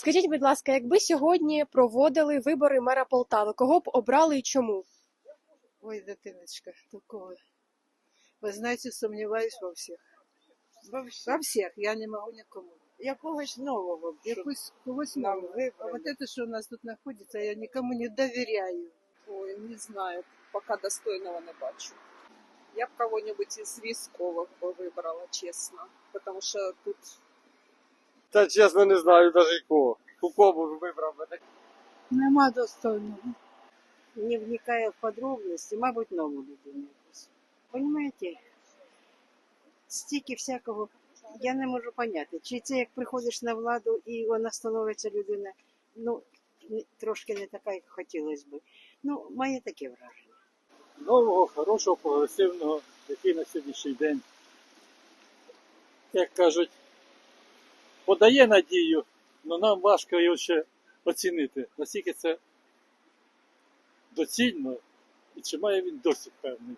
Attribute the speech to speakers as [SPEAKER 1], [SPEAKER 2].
[SPEAKER 1] Скажіть, будь ласка, якби сьогодні проводили вибори мера Полтави, кого б обрали і чому?
[SPEAKER 2] Ой, дитиночка, такого. Вы знаете, сомневаюсь во всех.
[SPEAKER 3] Во всем.
[SPEAKER 2] Во всех, я не могу никому.
[SPEAKER 3] Якогось нового. щоб
[SPEAKER 2] Якусь когось
[SPEAKER 3] нам
[SPEAKER 2] нового. А
[SPEAKER 3] вибрали.
[SPEAKER 2] вот это, что у нас тут находится, я никому не доверяю.
[SPEAKER 3] Ой, не знаю, поки достойного не бачу. Я б кого-нибудь із військових би вибрала, чесно. Тому що тут
[SPEAKER 4] Та чесно не знаю навіть кого. У кого б вибрав би так.
[SPEAKER 2] Нема достойного.
[SPEAKER 5] не вникая в подробности, мабуть, нову людину якусь. Понимаете, стільки всякого, я не можу поняти, чи це як приходиш на владу і вона становиться людина, ну, трошки не така, як хотілося би. Ну, має таке враження.
[SPEAKER 4] Нового, хорошого, прогресивного, який на сьогоднішній день, як кажуть, подає надію, але нам важко його ще оцінити, наскільки це доцільно і чи має він досвід певний.